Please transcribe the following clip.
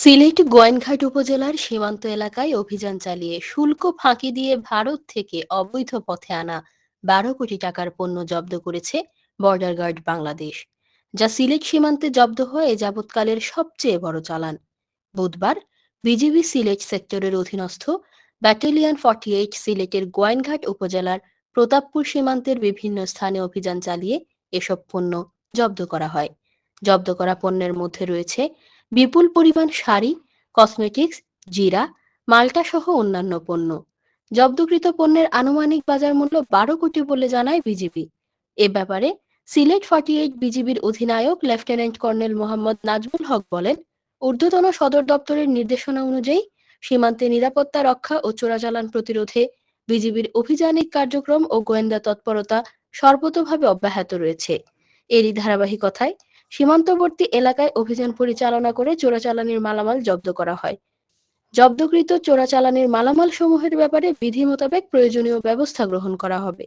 সিলেট গোয়েনঘাট উপজেলার সীমান্ত এলাকায় অভিযান চালিয়ে শুল্ক ফাঁকি দিয়ে ভারত থেকে অবৈধ পথে আনা বারো কোটি টাকার পণ্য জব্দ করেছে বর্ডার গার্ড বাংলাদেশ, যা সিলেট সীমান্তে জব্দ হয়ে যাবৎকালের সবচেয়ে বড় চালান। বুধবার বিজিবি সিলেট সেক্টরের অধীনস্থ ব্যাটালিয়ন ফর্টি এইট সিলেটের গোয়েনঘাট উপজেলার প্রতাপপুর সীমান্তের বিভিন্ন স্থানে অভিযান চালিয়ে এসব পণ্য জব্দ করা হয়। জব্দ করা পণ্যের মধ্যে রয়েছে বিপুল পরিমাণ শাড়ি, কসমেটিক্স, জিরা, মাল্টা সহ অন্যান্য পণ্য। জব্দকৃত পণ্যের আনুমানিক বাজার মূল্য বারো কোটি বলে জানায় বিজিবি এ ব্যাপারে সিলেট ফর্টি এইট বিজিবির অধিনায়ক লেফটেন্যান্ট কর্নেল মোহাম্মদ নাজমুল হক বলেন, ঊর্ধ্বতন সদর দপ্তরের নির্দেশনা অনুযায়ী সীমান্তে নিরাপত্তা রক্ষা ও চোরাচালান প্রতিরোধে বিজিবির অভিযানিক কার্যক্রম ও গোয়েন্দা তৎপরতা সর্বতোভাবে অব্যাহত রয়েছে। এরই ধারাবাহিকতায় সীমান্তবর্তী এলাকায় অভিযান পরিচালনা করে চোরাচালানির মালামাল জব্দ করা হয়। জব্দকৃত চোরাচালানির মালামাল সমূহের ব্যাপারে বিধি মোতাবেক প্রয়োজনীয় ব্যবস্থা গ্রহণ করা হবে।